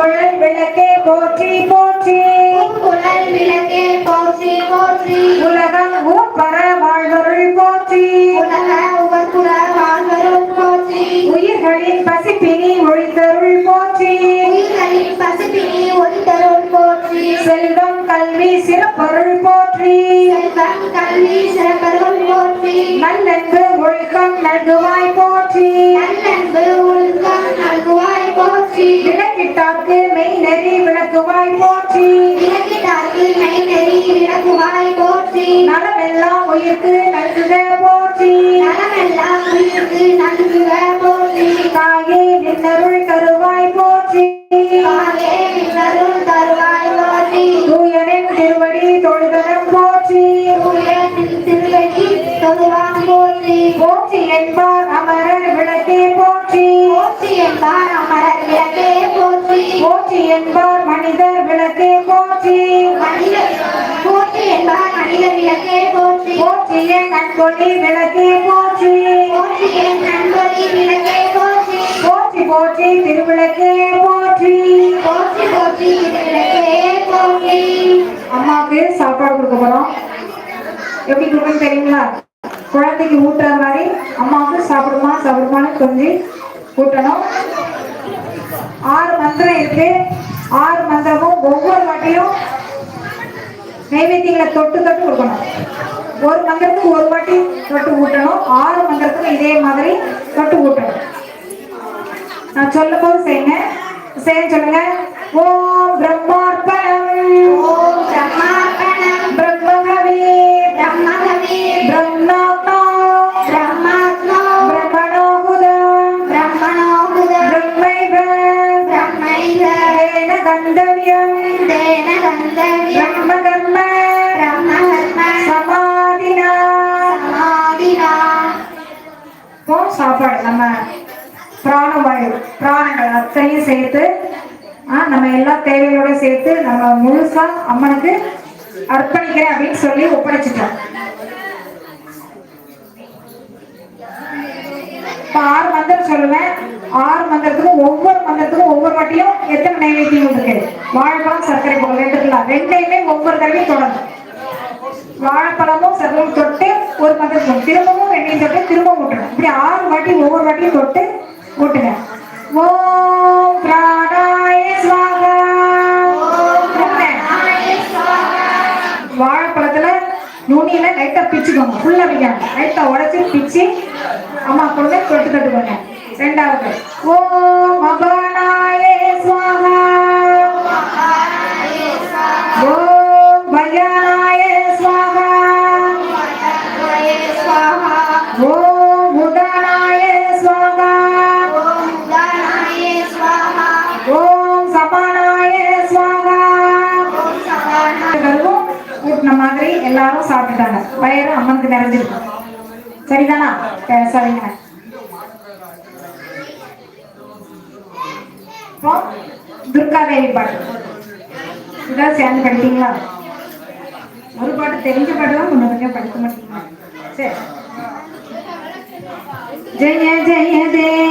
பொருள் விளக்கே போற்றி போற்றி. குழல் விளக்கே போற்றி போற்றி. உலகம் ஊப்பர வாழ்வருள் போற்றி. உலக உபர்புற வாழ்வருள் போற்றி. உயிர்களின் பசிப்பினி ஒழித்தருள் போற்றி. உயிர்களின் பசிப்பினி ஒழித்தருள் போற்றி. செல்வம் கல்வி சிறப்பருள் போற்றி. செல்வம் கல்வி சிறப்பருள் போற்றி. நல்லன்பு ஒழுக்கம் நல்குவாய் போற்றி. நல்லன்பு ஒழுக்கம் நல்குவாய் விளக்குவாய் போற்றி. இலக்கிட்டார்க்கு மெய் நெறி விளக்குவாய் போற்றி. நலமெல்லாம் உயிர்க்கு நல்குக போற்றி. நலமெல்லாம் உயிருக்கு நல்குக போற்றி. தாயே நின்னருள் தருவாய் போற்றி. காலே நின்னருள் தருவாய் போற்றி. தூயனின் திருவடி தொழுதனம் போற்றி. தூயனின் திருவடி தொழுவான் போற்றி. போற்றி என்பார் அமரர் விளக்கே போற்றி. போற்றி என்பார் அமரர் விளக்கே போற்றி. போற்றி என்பார் மனிதர் விளக்கே போற்றி. போற்றி என்பார் மனித விளக்கே போற்றி. போற்றிய நன்கொடி விளக்கே போற்றி. போற்றி என் நண்பரி விளக்கே போற்றி. போற்றி போற்றி திருவிளக்கே போற்றி. போற்றி போற்றி விளக்கே போற்றி. அம்மாவுக்கு சாப்பாடு கொடுக்க போறோம். எப்படி கொடுக்கணும் தெரியுங்களா? குழந்தைக்கு ஊட்டுற மாதிரி அம்மாவுக்கு சாப்பிடுமா சாப்பிடுமான்னு கொஞ்சம் ஊட்டணும். ஆறு மந்திரம் இருக்கு. ஆறு மந்திரமும் ஒவ்வொரு வாட்டியும் நைவேத்தியங்களை தொட்டு தொட்டு கொடுக்கணும். ஒரு மந்திரத்துக்கு ஒரு வாட்டி தொட்டு ஊட்டணும். ஆறு மந்திரத்துக்கு இதே மாதிரி தொட்டு ஊட்டணும். நான் சொல்லும் போது செய்யுங்க. செய்ய சொல்லுங்க. ஓ சாப்பாடு நம்ம பிராணவாயு பிராணங்கள் அத்தனையும் சேர்த்து நம்ம எல்லா தேவையோட சேர்த்து நம்ம முழுசா அம்மனுக்கு அர்ப்பணிக்கிறேன் அப்படின்னு சொல்லி ஒப்படைச்சிட்டோம். இப்போ ஆறு மந்திரம் சொல்லுவேன். ஆறு மந்திரத்துக்கும் ஒவ்வொரு மந்திரத்துக்கும் ஒவ்வொரு வாட்டியும் எத்தனை நைவேத்தியம் இருக்கு? வாழைப்பழம் சர்க்கரை பொங்கல் ரெண்டுக்கலாம் ரெண்டையுமே ஒவ்வொரு தடவையும் தொடரும் வாழைப்பழமும் சர்க்கரையும் தொட்டு ஒரு மந்திரம் திரும்பவும் ரெண்டையும் தொட்டு திரும்பவும் ஊட்டணும். இப்படி ஆறு வாட்டி ஒவ்வொரு வாட்டியும் தொட்டு விட்டுங்க ஓம் பிராணாய ஸ்வாகா வாழைப்பழத்துல நுனியில லைட்டா பிச்சுக்கோங்க. ஃபுல்லா வைக்காங்க லைட்டா உடைச்சு பிச்சு அம்மா கொடுங்க தொட்டு தொட்டுக்கோங்க. ரெண்டாவது ஓம் அபானாய ஸ்வாகா ஓம் பயானாய ஸ்வாகா ஸ்வாஹா ஓம் உதானாய ஸ்வாகா ஓம் உதானாய ஸ்வாஹா ஓம் சபானாய ஸ்வாகா ஓம் சகானா கருவும் கூட்டின மாதிரி எல்லாரும் சாப்பிட்டுட்டாங்க வயிறு அம்மனுக்கு நிறைஞ்சிருக்கும் சரிதானா சரி, சரிங்க இப்போ துர்கா தேவி பாட்டு. இதான் சேர்ந்து படித்தீங்களா ஒரு பாட்டு தெரிஞ்ச பாட்டு தான் முன்ன கொஞ்சம் படிக்க மாட்டீங்களா? சரி. ஜெய ஜெய தேவி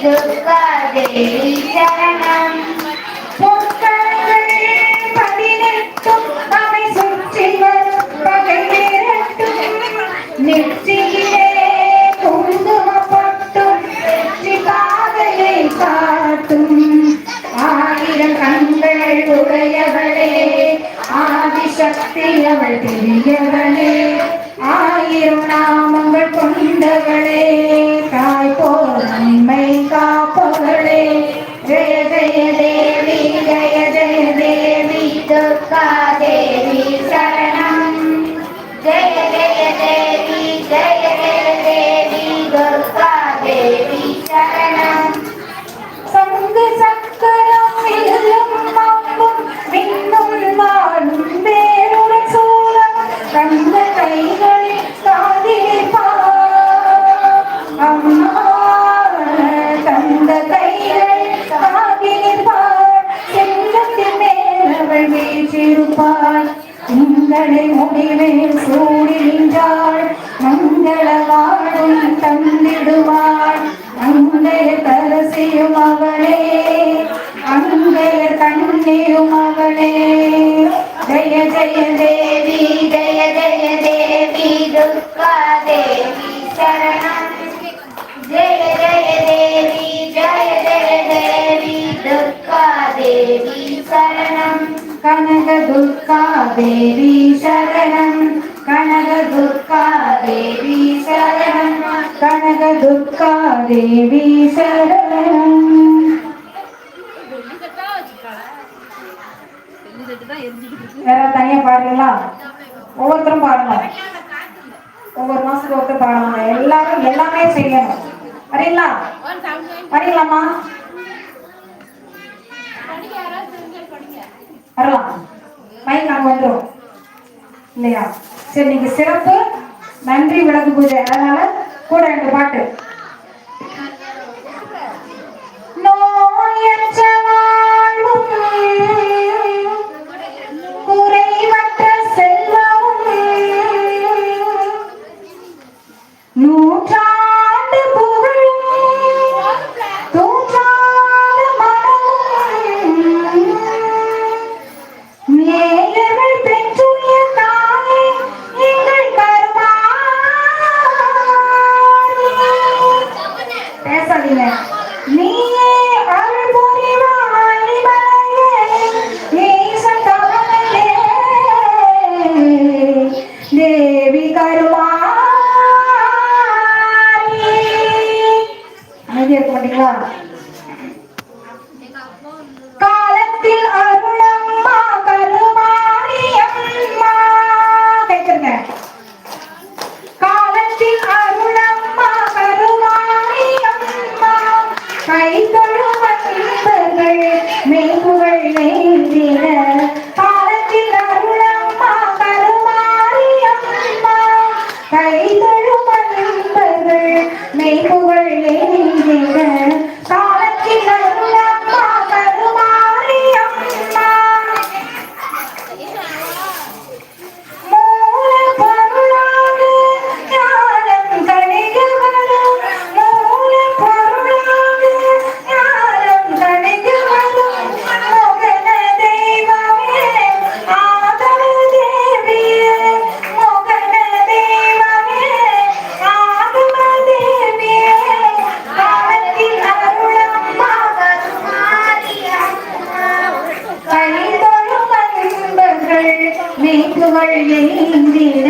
தேவி சரணம் பதினெட்டும் அவை சுற்றி பகை விரட்டும். நெற்றியிலே குங்குமப்பட்டும் வெற்றி காட்டும். ஆயிரம் கண்கள் உடையவளே ஆதிசக்தி அவள் பெரியவளே. ஆயிரம் நாமங்கள் கொண்டவளே கா வடிவேல் சூடி நின்றாள் மங்கள வாழும் தந்திடுவாள் அங்கைய தரசியும் அவளே அங்கைய கண்ணியும் அவளே ஜெய ஜெய தேவி ஜெய ஜெய தேவி துர்கா தேவி சரணம் ஜெய ஜெய தேவி ஜெய ஜெய தேவி துர்கா தேவி சரணம் கனக துர்கா தேவி சரணம் கனக துர்கா தேவி சரணம். கனக துர்கா தேவி சரணம். வேற தனியா பாடுறீங்களா? ஒவ்வொருத்தரும் பாடுங்க ஒவ்வொரு மாசத்துக்கு ஒருத்தர் பாடணும் எல்லாரும் எல்லாமே செய்யணும். வரீங்களா வரீங்களாம்மா வரலாம். மைக் அங்க வந்துடும் இல்லையா? சரி நீங்க சிறப்பு. நன்றி விளக்கு பூஜை. அதனால கூட ரெண்டு பாட்டு. பேசாதீங்க நீக்குகள் ஏந்திட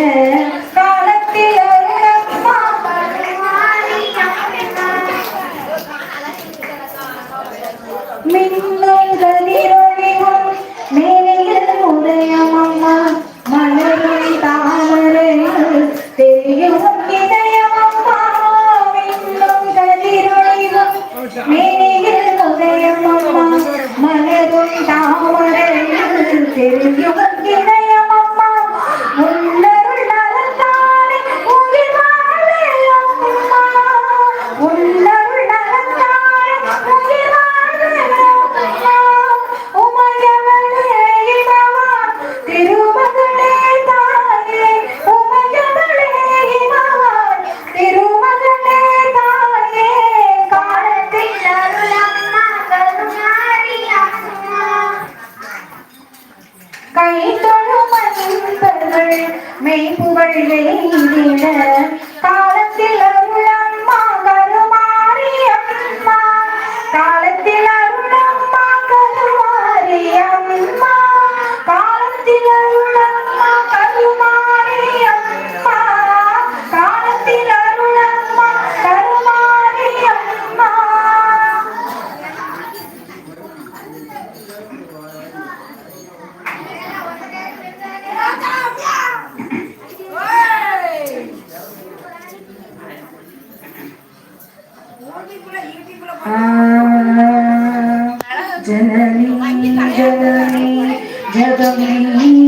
மெய்புகழ் வெளியிட जननी जननी जगमी